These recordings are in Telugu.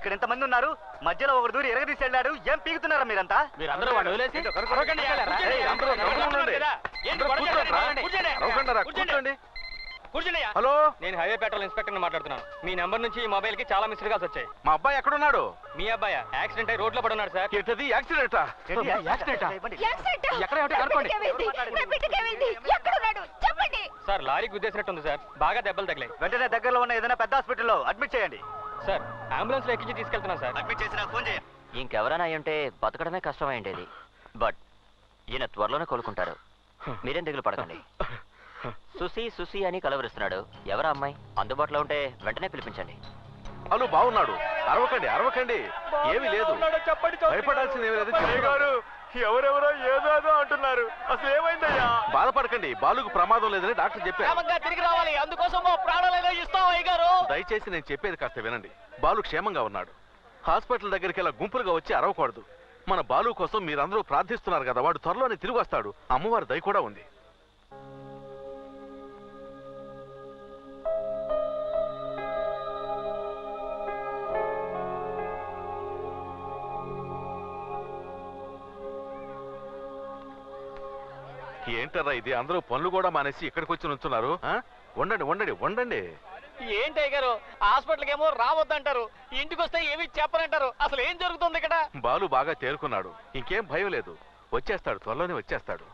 ఇక్కడ ఎంతమంది ఉన్నారు మధ్యలో ఒకరు దూరి ఎరగదీసి వెళ్ళాడు ఏం పీకుతున్నారా మీరంతా మీరందరూ వాడిని వదిలేసి ఏంటో కనుక్కో- అరవకండి, వెళ్ళారా? కూర్చోండి. ఏయ్, అందరూ కూర్చోండి. గమ్మున ఉండండి. ఏంటి అందరూ గొడవ కూర్చోండి రా. చేస్తున్నారు? కూర్చోండి. అరవకండి రా, కూర్చోండి. కూర్చోండి. కూర్చోండి హలో నేను హైవే పెట్రోల్ ఇన్స్పెక్టర్ మాట్లాడుతున్నాను మీ నెంబర్ నుంచి ఈ మొబైల్కి చాలా మిస్డ్ కాల్స్ వచ్చాయి మా అబ్బాయి ఎక్కడున్నాడు మీ అబ్బాయి యాక్సిడెంట్ అయి రోడ్లో పడి ఉన్నాడు సార్ ఏంటది యాక్సిడెంటా ఎక్కడ? కనుక్కోండి. నా? ఎక్కడున్నాడు చెప్పండి సార్ లారీ గుద్దేసినట్టుంది సార్ బాగా దెబ్బలు తగిలాయి వెంటనే దగ్గరలో ఉన్న ఏదైనా పెద్ద హాస్పిటల్లో అడ్మిట్ చేయండి సార్ అంబులెన్స్లో ఎక్కించి తీసుకెళ్తున్నాను సార్. అడ్మిట్ చేసిన ఫోన్ చేయండి ఇంకెవరైనా అయి ఉంటే బతకడమే కష్టమైండేది బట్ ఈయన త్వరలోనే కోలుకుంటారు. మీరేం దిగులు పడకండి. సుసి సుసి అని కలవరిస్తున్నాడు. ఎవరా అమ్మాయి? అందుబాటులో ఉంటే వెంటనే పిలిపించండి. అను బాగున్నాడు అరవకండి అరవకండి. ఏమీ లేదు. భయపడాల్సింది ఏమీ లేదు. ఎవరెవరో ఏదో అంటున్నారు. అసలు ఏమైందయ్యా? బాధపడకండి బాలుకు ప్రమాదం లేదని డాక్టర్ చెప్పారు. తిరిగి రావాలి. అందుకోసం ప్రాణాలు ఇస్తాం అయ్యగారు. దయచేసి నేను చెప్పేది కాస్త వినండి. బాలు క్షేమంగా ఉన్నాడు. హాస్పిటల్ దగ్గరికి ఇలా గుంపులుగా వచ్చి అరవకూడదు. మన బాలు కోసం మీరందరూ ప్రార్థిస్తున్నారు కదా వాడు త్వరలోనే తిరిగి వస్తాడు. అమ్మవారి దయ కూడా ఉంది. ఏంటరా ఇది? అందరూ పనులు కూడా మానేసి ఇక్కడికి వచ్చి నుంచున్నారు ఆ? ఉండండి ఉండండి ఉండండి ఏంటి అయ్యగారు హాస్పిటల్కి ఏమో రావద్దంటారు. ఇంటికి వస్తే ఏమి చెప్పనంటారు. అసలు ఏం జరుగుతుంది ఇక్కడ? బాలు బాగా తేరుకున్నాడు. ఇంకేం భయం లేదు. వచ్చేస్తాడు త్వరలోనే వచ్చేస్తాడు.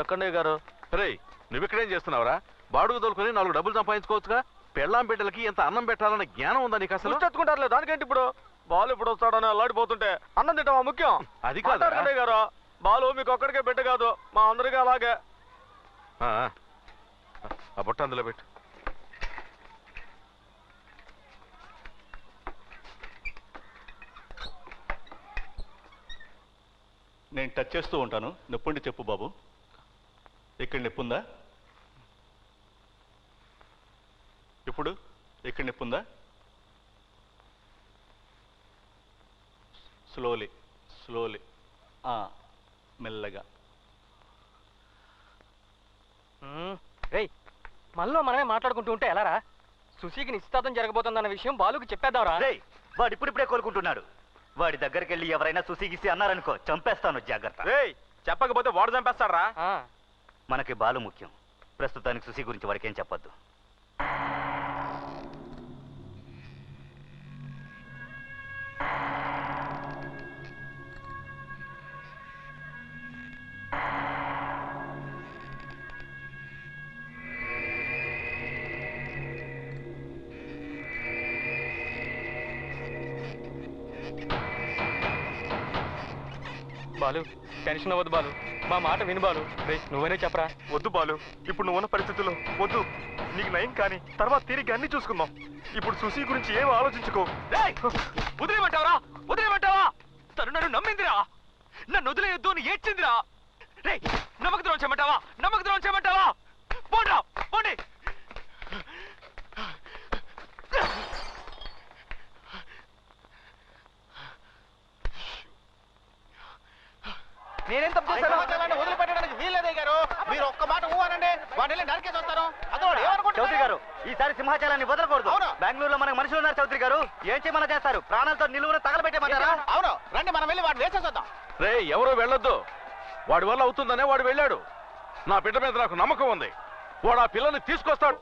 ఎక్కడ గారు. రేయ్ నువ్విక్కడేం చేస్తున్నావురా? బాడుగు దొరుకుని నాలుగు డబ్బులు సంపాదించుకోవచ్చుగా? పెళ్ళాం బిడ్డలకి ఎంత అన్నం పెట్టాలన్న జ్ఞానం ఉందా నీకు అసలు? ఎత్తుకుంటారులే దానికేంటి ఇప్పుడు? బాలు ఇప్పుడు వస్తాడని అల్లాడిపోతుంటే అన్నం తింటామా ముఖ్యం? అది. మాట్లాడకండి గారు. బాలు మీకు ఒక్కడికే బిడ్డ కాదు మా అందరికీ అలాగే. ఆ, ఆ. ఆ బుట్ట అందులో పెట్టు. నేను టచ్ చేస్తూ ఉంటాను. నొప్పుండి చెప్పు బాబు. ఇక్కడ నొప్పుందా? ఇప్పుడు ఇక్కడ నొప్పుందా? స్లోలీ స్లోలీ మెల్లగా. రేయ్ మనలో మనమే మాట్లాడుకుంటూ ఉంటే ఎలారా సుశీకి నిశ్చితార్థం జరగబోతుందన్న విషయం బాలుకి చెప్పేద్దాంరా. రేయ్ వాడు ఇప్పుడిప్పుడే కోలుకుంటున్నాడు. వాడి దగ్గరికి వెళ్ళి ఎవరైనా సుసిగిసి అన్నారనుకో చంపేస్తాను జాగ్రత్త. రేయ్ చెప్పకపోతే వాడు చంపేస్తాడరా? మనకి బాలు ముఖ్యం. ప్రస్తుతానికి సుసి గురించి వాడికేం చెప్పొద్దు. బాలు. టెన్షన్ అవ్వదు బాలు. మా మాట విను బాలు. రేయ్ నువ్వనే చెప్పరా? వద్దు బాలు. ఇప్పుడు నువ్వు ఉన్న పరిస్థితుల్లో వద్దు. నీకు నయం కానీ తర్వాత తిరిగి అన్ని చూసుకుందాం. ఇప్పుడు సుశీ గురించి ఏం ఆలోచించుకో. వదిలేమంటావరా? వదిలేమంటావా? తను నన్ను నమ్మిందిరా. నన్ను వదిలేయొద్దు అని ఏడ్చిందిరా. రే నమ్మక ద్రోహం చేయమంటావా? నమ్మక ద్రోహం చేయమంటావా పోండి. నేనేం తప్పు చేశాను? వదిలిపెట్టడానికి వీల్లేదే గారు. మీరు ఒక్క మాట ఊవానండి వాడిని నరికేసి వస్తారు అదో చౌదరి గారు ఈసారి సింహాచలాన్ని వదలకూడదు. అవును. బెంగళూరులో మనకు మనుషులు ఉన్నారు చౌదరి గారు. ఏం చేయమని చేస్తారు? ప్రాణాలతో నిలువున తగలబెట్టేమంటారా అవును. రండి మనం వెళ్ళి వాడిని వేసేద్దాం రే ఎవరు వెళ్ళొద్దు. వాడి వల్ల అవుతుందనే వాడు వెళ్ళాడు. నా బిడ్డ మీద నాకు నమ్మకం ఉంది. వాడు ఆ పిల్లని తీసుకొస్తాడు.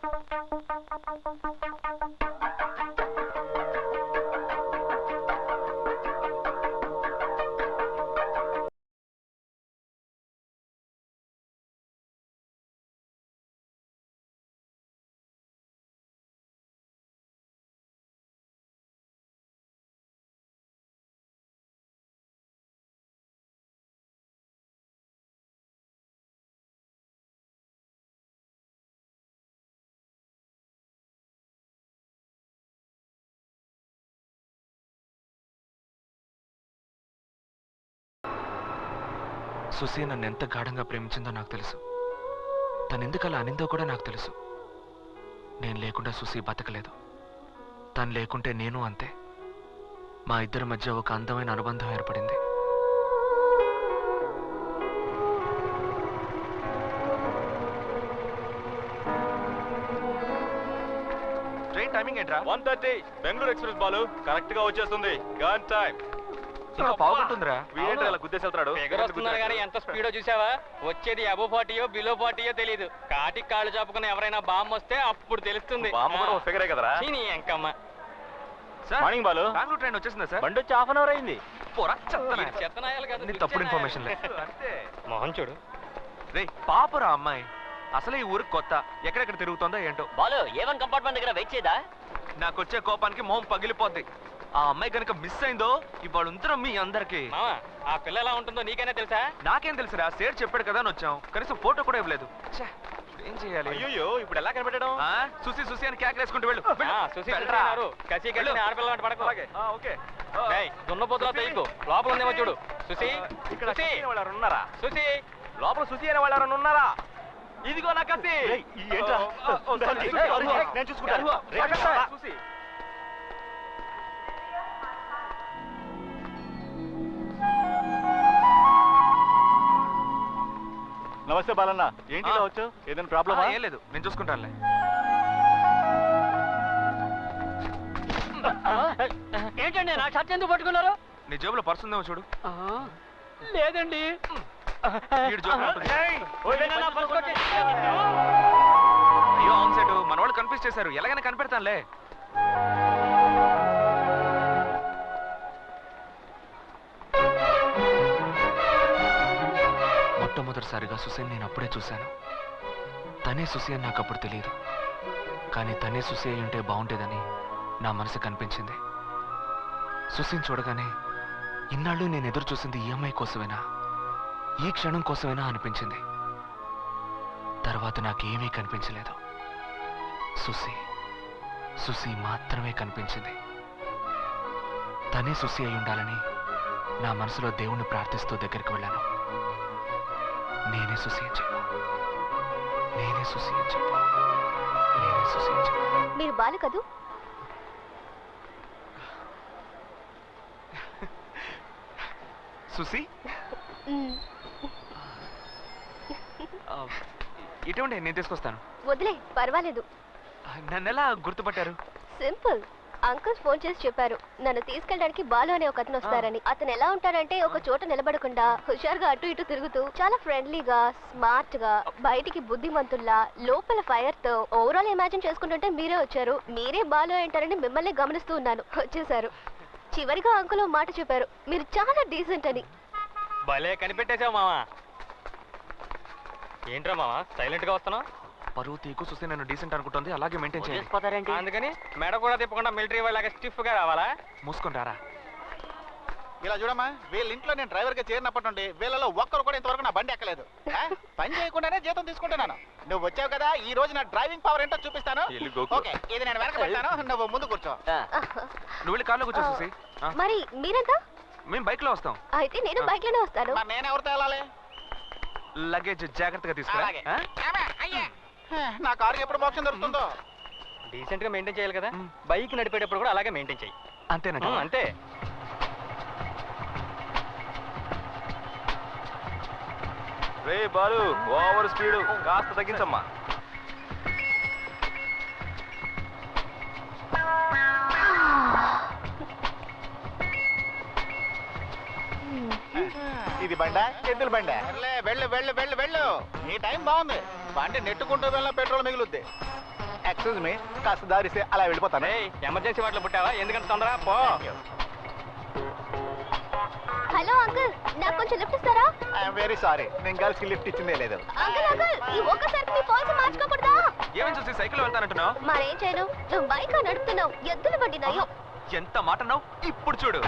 సుసి నన్ను ఎంత గాఢంగా ప్రేమించిందో నాకు తెలుసు. తను ఎందుకు అలా అనిందో కూడా నాకు తెలుసు. నేను లేకుండా సుసి బతకలేదు. తను లేకుంటే నేను అంతే. మా ఇద్దరి మధ్య ఒక అందమైన అనుబంధం ఏర్పడింది. ట్రైన్ టైమింగ్ ఏంట్రా? One thirty. Bengaluru express Balu కరెక్ట్గా వచ్చేస్తుంది. గన్ టైం వీడేంటి అలా వస్తున్నారు కానీ ఎంత స్పీడో చూసావా? వచ్చేది అబో ఫార్టీయో బిలో ఫార్టీయో తెలియదు కాటికి కాళ్ళు చాపుకుని ఎవరైనా బాంబు వస్తే అప్పుడు తెలుస్తుంది. బామ్మ కూడా ఒక ఫిగరే కదరా. చీనీ Enkamma sir morning Balu. Bengaluru train వచ్చేసిందా సార్ బండి వచ్చి హాఫ్ అన్ అవర్ అయింది. పోరా చెత్తనాయాలు కాదు, తప్పుడు. ఇన్ఫర్మేషన్ లే. అంతే. మొహం చూడు. రే పాపరా అమ్మాయి. అసలే ఈ ఊరికి కొత్త. ఎక్కడెక్కడ తిరుగుతుందో ఏంటో. బాలు ఏవన్ కంపార్ట్మెంట్ దగ్గర వెయిట్ చేయదా? నాకు వచ్చే కోపానికి మొహం పగిలిపోద్ది. ఆ అమ్మాయి కనుక మిస్ అయిందో ఇవాళ ఉందరం మీ అందరికి. మావా ఆ పిల్ల ఎలా ఉంటుందో నీకైనా తెలుసా? నాకేం తెలుసురా సేట్ చెప్పాడు కదా అని వచ్చాం. కనీసం ఫోటో కూడా ఇవ్వలేదు. ఛే, ఏం చేయాలి? అయ్యో ఇప్పుడు ఎలా కనిపెట్టడం? ఆ, సుసి సుసి అని కేకలేసుకుంటూ వెళ్ళు. వెళ్ళు. సుశీల్ వెళ్ళరా. కసి కసి ఆడపిల్ల వెంట పడకు. అలాగే. ఆ, ఓకే. ఆ, డేయ్, దున్నపోతులా తెయ్యకు లోపల ఉందేమో చూడు. సుసి ఇక్కడ సుసి అనే వాళ్ళు ఎవరైనా ఉన్నారా? సుసి లోపల సుసి అనే వాళ్ళు ఎవరైనా ఉన్నారా? ఇదిగో నా ఈ ఏంట్రా? సారీ. నేను చూసుకుంటాను. రేయ్, నమస్తే బాలన్న ఏంటి ఇలా. వచ్చావు? ఏదైనా ప్రాబ్లమా ఏం లేదు. నేను చూసుకుంటానులే. ఏంటండి నా షర్ట్ ఎందుకు పట్టుకున్నారు? నీ జేబులో పర్స్ ఉందేమో చూడు. లేదండి. వీడు జోబులో ఉంటుంది. ఏదైనా నా పర్స్ కొట్టి- అయ్యో అవును సెట్. మన వాళ్ళు కన్ఫ్యూజ్ చేశారు. ఎలాగైనా కనిపెడతానులే. మొట్టమొదటిసారిగా సుసేన్ నేను అప్పుడే చూశాను. తనే సుసి అని నాకు అప్పుడు తెలియదు కానీ తనే సుసి అయి ఉంటే బాగుండేదని నా మనసు కనిపించింది. సుసిని చూడగానే ఇన్నాళ్ళు నేను ఎదురు చూసింది ఈ అమ్మాయి కోసమేనా? ఈ క్షణం కోసమేనా? అనిపించింది. తర్వాత నాకేమీ కనిపించలేదు. సుసి సుసి మాత్రమే కనిపించింది. తనే సుసి అయి ఉండాలని నా మనసులో దేవుణ్ణి ప్రార్థిస్తూ దగ్గరికి వెళ్ళాను. నేనే సుసి అని చెప్పు నేనే సుసి అని చెప్పు నేనే సుసి అని చెప్పు మీరు బాలు కదూ? సుసి ఇటువంటి నేను తీసుకొస్తాను. వదిలే పర్వాలేదు. నన్ను ఎలా గుర్తుపట్టారు? సింపుల్. అంకుల్ ఫోన్ చేసి చెప్పారు. నన్ను తీసుకెళ్ళడానికి బాలు అనే ఒక అతను వస్తారని. అతను ఎలా ఉంటాడంటే ఒక చోట నిలబడకుండా హుషారుగా అటు ఇటు తిరుగుతూ చాలా ఫ్రెండ్లీగా స్మార్ట్గా బయటికి బుద్ధిమంతుల్లా లోపల ఫైర్తో ఓవరాల్ ఇమాజిన్ చేసుకుంటుంటే మీరే వచ్చారు. మీరే బాలు అంటారని మిమ్మల్ని గమనిస్తూ ఉన్నాను. వచ్చేసారు చివరిగా అంకుల్ మాట చెప్పారు. మీరు చాలా డీసెంట్ అని. భలే కనిపెట్టేశావు మావా. ఏంట్రా మావా? సైలెంట్గా వస్తున్నావు? పరువు తీకు సుసి నన్ను డీసెంట్ అనుకుంటుంది అలాగే మెయింటైన్ చేయండి. వదిలేసిపోతారేంటి? అందుకని మెడ కూడా తిప్పకుండా మిలిటరీ వాళ్ళగా స్టిఫ్గా రావాలా? మూసుకుంటారా ఇలా చూడమ్మా వీళ్ళ ఇంట్లో నేను డ్రైవర్గా చేరినప్పటి నుండి వీళ్ళలో ఒక్కరు కూడా ఇంతవరకు నా బండి ఎక్కలేదు. ఆ? పని చేయకుండానే జీతం తీసుకుంటున్నాను. నువ్వు వచ్చావు కదా ఈ రోజు నా డ్రైవింగ్ పవర్ ఏంటో చూపిస్తాను. ఎల్లు గోకు. ఓకే ఇది నేను వెనక పెడతాను. నువ్వు ముందు కూర్చో. నువ్వు వెళ్ళి కార్లో కూర్చో ఆ, మరి మీరంతా? మేము బైక్లో వస్తాం. అయితే నేను బైక్లోనే వస్తాను. మరి నేను ఎవరితో వెళ్ళాలి? లగేజ్ జాగ్రత్తగా తీసుకురా. అలాగే. ఆ? ఏమే? అయ్యే. నా కారు ఎప్పుడు మోక్షం దొరుకుతుందో? డీసెంట్గా మెయింటైన్ చేయాలి కదా. బైక్ నడిపేటప్పుడు కూడా అలాగే మెయింటైన్ చేయి. అంతేనంట మ్, అంతే. రే బాలు ఓవర్ స్పీడ్. కాస్త తగ్గించమ్మా. ఇది బండ? ఎద్దుల బండ? వెళ్ళు వెళ్ళు వెళ్ళు వెళ్ళు. నీ టైం బాగుంది. బండి నెట్టుకుంటూ వెళ్ళిన పెట్రోల్ మిగులుద్ది. ఎక్స్క్యూజ్ మీ కాస్త దారిస్తే అలా వెళ్ళిపోతాను. ఏయ్ ఎమర్జెన్సీ వాటిలో పుట్టావా? ఎందుకంత తొందర పో. హలో అంకుల్ నాకు కొంచెం లిఫ్ట్ ఇస్తారా? ఐఎమ్ వెరీ సారీ నేను గర్ల్స్కి లిఫ్ట్ ఇచ్చిందే లేదు. అంకుల్ అంకుల్ ఈ ఒక్కసారి మీ పాలసీ మార్చుకోకూడదా? ఏమేం చూసి సైకిల్ వెళ్తానంటున్నావు? మరేం చేయను? నువ్వు బైక్ నడుపుతున్నావు ఎద్దుల బండి నయం. ఎంత మాట అన్నావు? ఇప్పుడు చూడు.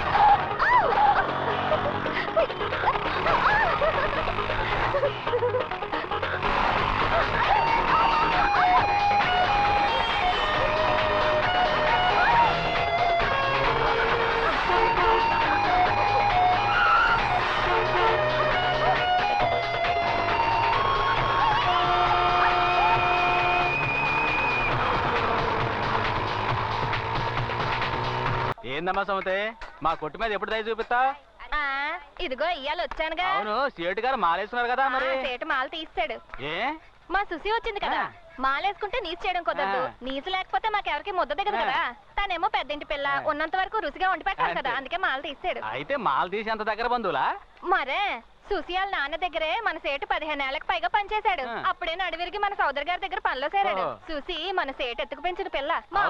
ఏందమ్మా సమతే మా కొట్టు మీద ఎప్పుడు దయ చూపిస్తా? ఆ, ఇదిగో ఇయ్యాల వచ్చానుగా. అవును సేటు గారు మాలేస్తున్నారు కదా మరి. ఆ, సేటు మాల తీస్తాడు. ఏ? మా సుసి వచ్చింది కదా. మాలేసుకుంటే నీసు చేయడం కుదరదు. నీసు లేకపోతే మాకెవరికి ముద్ద దిగదు కదా. తనేమో పెద్దింటి పిల్ల. ఉన్నంత వరకు రుచిగా వండి పెట్టాలి కదా అందుకే మాల తీసాడు అయితే మాల తీసి అంత దగ్గర బంధువులా? మరే సుశీల్ నాన్న దగ్గరే మన సేటు పదిహేను ఏళ్ళకి పైగా పనిచేశాడు. అప్పుడే నడివిరికి మన సోదరు గారి దగ్గర పనిలో చేరాడు. సుసి మన సేటు ఎత్తుకు పెంచిన పిల్ల. మా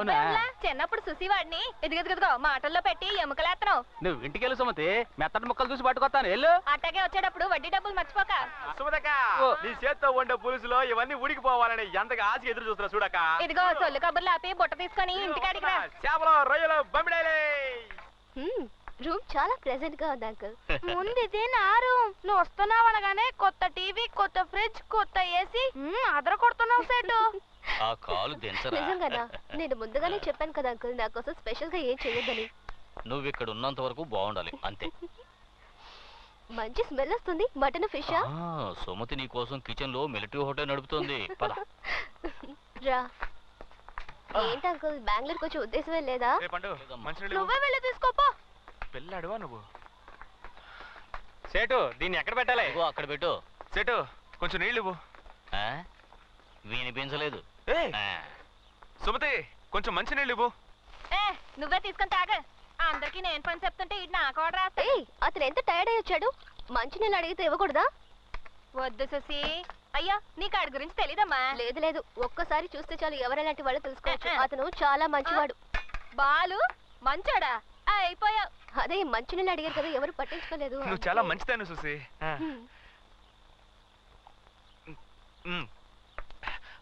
చిన్నప్పుడు సుసి వాడిని ఇదిగదిగదిగో మాటల్లో పెట్టి ఎముకలేస్తున్నావు నువ్వు ఇంటికి వెళ్ళి సుమతి. మెత్తటి ముక్కలు చూసి పట్టుకొస్తాను. వెళ్ళు. అట్టాగే వచ్చేటప్పుడు వడ్డీ డబ్బులు మర్చిపోక. సుమదక్క ఓ. నీ చేత్తో వండే పులుసులో ఇవన్నీ ఉడికిపోవాలని ఎంతగా ఆశ ఎదురు చూస్తున్నా చూడక్క. ఇదిగో సొల్లు కబుర్లు ఆపి బుట్ట తీసుకొని ఇంటికాడికి రా. చేపలు రొయ్యలు బొమ్మిడాయలే. హ్మ్, రూమ్ చాలా ప్లెజెంట్గా ఉంది అంకుల్ ముందు ఇది నా రూమ్ నువ్వు వస్తున్నావు అనగానే కొత్త టీవీ కొత్త ఫ్రిడ్జ్ కొత్త ఏసీ. అదర కొడుతున్నావు సేటు. ఆ కాలు దించరా నిజంగానా? నేను ముందుగానే చెప్పాను కదా అంకుల్ నా కోసం స్పెషల్గా ఏం చేయొద్దని. నువ్వు ఇక్కడ ఉన్నంత వరకు బాగుండాలి అంతే. మంచి స్మెల్ వస్తుంది మటన్ ఫిషా ఆ, సుమతి నీ కోసం కిచెన్లో మిలిటరీ హోటల్ నడుపుతోంది. పద. రా. ఏంటి అంకుల్ బెంగళూరుకి వచ్చే ఉద్దేశమే లేదా? ఏ పండు మంచినీళ్ళు నువ్వే వెళ్ళి తీసుకోపో. పెళ్ళాడువా నువ్వు? సేటు దీన్ని ఎక్కడ పెట్టాలి? అక్కడ పెట్టు. సెటు కొంచెం నీళ్ళు ఇవ్వు. ఆ? వినిపించలేదు ఆ. సుమతి కొంచెం మంచి నీళ్ళు ఇవ్వు. ఏ నువ్వే తీసుకొని తాగ. అందరికి నేను పని చెప్తుంటే ఇటు నాకు ఆర్డర్ రాస్తా ఏయ్ అతను ఎంత టైర్డ్ అయ్యి వచ్చాడు? మంచినీళ్ళు అడిగితే ఇవ్వకూడదా? వద్దు సుసి అయ్యా నీకు ఆడి గురించి తెలీదమ్మా. లేదు లేదు. ఒక్కసారి చూస్తే చాలు ఎవరెలాంటి వాళ్ళు తెలుసుకోవచ్చు. అతను చాలా మంచివాడు. బాలు మంచోడా? ఆ, అయిపోయావు. అదే మంచినీళ్ళు అడిగారు కదా ఎవరు పట్టించుకోలేదు నువ్వు చాలా మంచిదాన్ని చూసి హ్మ్.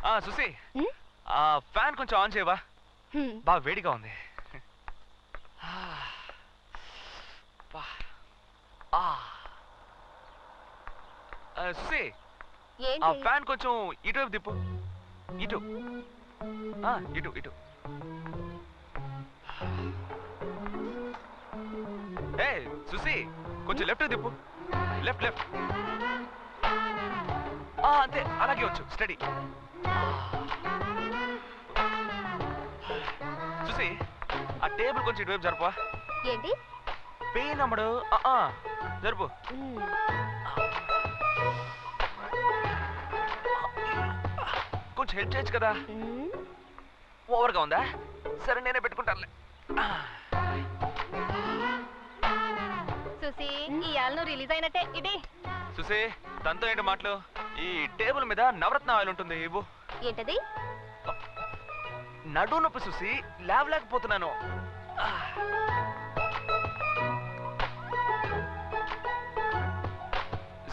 ఆ సుసి హ్మ్? ఆ ఫ్యాన్ కొంచెం ఆన్ చేయవా. బాగా వేడిగా ఉంది ఆ. బా. ఆ. ఆ, సుసి ఆ ఫ్యాన్ కొంచెం ఇటువైపు తిప్పు ఇటు ఆ, ఇటు ఇటు ఏ సుసి కొంచెం లెఫ్ట్ తిప్పు. Left left. ఆ, అంతే అలాగే వచ్చు స్టడీ. చూసి ఆ టేబుల్ కొంచెం ఇటువైపు జరుపా ఏంటి? పెయిన్ అమ్మడు జరుపు. కొంచెం హెల్ప్ చేయొచ్చు కదా. ఓవర్గా ఉందా? సరే నేనే పెట్టుకుంటానులే. సుసి ఇవాళ నువ్వు రిలీజ్ అయినట్టే. ఇది చూసి తనతో ఏంటి మాటలు? ఈ టేబుల్ మీద నవరత్న ఆయిల్ ఉంటుంది ఇవ్వు. ఏంటది? నడు నొప్పి చూసి లేవలేకపోతున్నాను.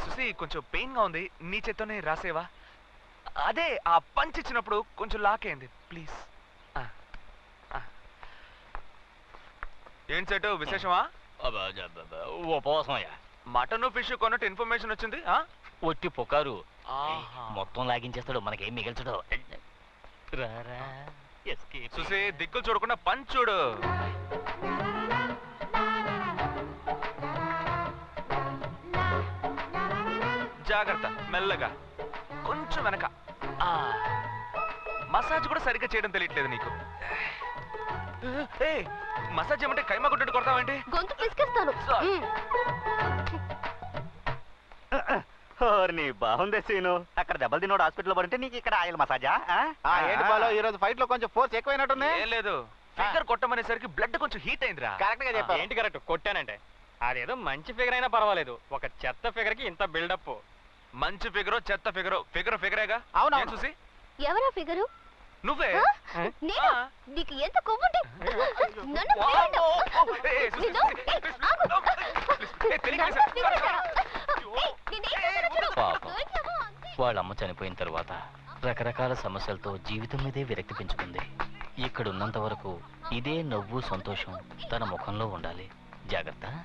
సుసి కొంచెం పెయిన్గా ఉంది. నీ చేత్తోనే రాసేవా? అదే ఆ పంచ్ ఇచ్చినప్పుడు కొంచెం లాకేంది ప్లీజ్. ఏంటి సెటు విశేషమా? ఉపవాసమయ్యా మటన్ ఫిష్ కొన్నట్టు ఇన్ఫర్మేషన్ వచ్చింది? ఒట్టి పుకారు. మొత్తం లాగించేస్తాడు మనకేం మిగల్చడు. చూసి దిక్కులు చూడకుండా పంచ్ చూడు. జాగ్రత్త మెల్లగా. కొంచెం వెనక. మసాజ్ కూడా సరిగ్గా చేయడం తెలియట్లేదు నీకు. మసాజ్ ఏమంటే కైమా కొట్టట్టు కొడతావేంటి? గొంతు పిసికేస్తాను. ఓర్ని బాగుందే సీను. అక్కడ దెబ్బలు తినోడు హాస్పిటల్ పడితే నీకు ఇక్కడ ఆయిల్ మసాజా? ఆ? ఆ ఏంటి బాలో ఈ రోజు ఫైట్లో కొంచెం ఫోర్స్ ఎక్కువైనట్టుంది? ఏం లేదు. ఫింగర్ కొట్టమనేసరికి బ్లడ్ కొంచెం హీట్ అయిందిరా. కరెక్ట్గా చెప్పావు. ఏంటి కరెక్ట్? కొట్టానంటే. అదేదో మంచి ఫిగర్ అయినా పర్వాలేదు. ఒక చెత్త ఫిగర్కి ఇంత బిల్డప్. మంచి ఫిగరో చెత్త ఫిగరో ఫిగర్ ఫిగరేగా? అవునవును. ఏం చూసి ఎవరా ఫిగరు? నువ్వే? నేనా. నీకు ఎంత కొవ్వుంటే నన్ను వదిలేయండి. ఏయ్, సుసి, నిన్ను- సుసి, ఏయ్, please, ఆగు. please, ఏయ్, తెలియక నన్ను వేశాను. వదిలేయరా? ఏయ్, నేనేం చేశానో చూడు. పాపం. దొరికావా? అంతే. వాళ్ళ అమ్మ చనిపోయిన తర్వాత రకరకాల సమస్యలతో జీవితం మీదే విరక్తి పెంచుకుంది ఇక్కడ ఉన్నంత వరకు ఇదే నవ్వు సంతోషం తన ముఖంలో ఉండాలి జాగ్రత్త.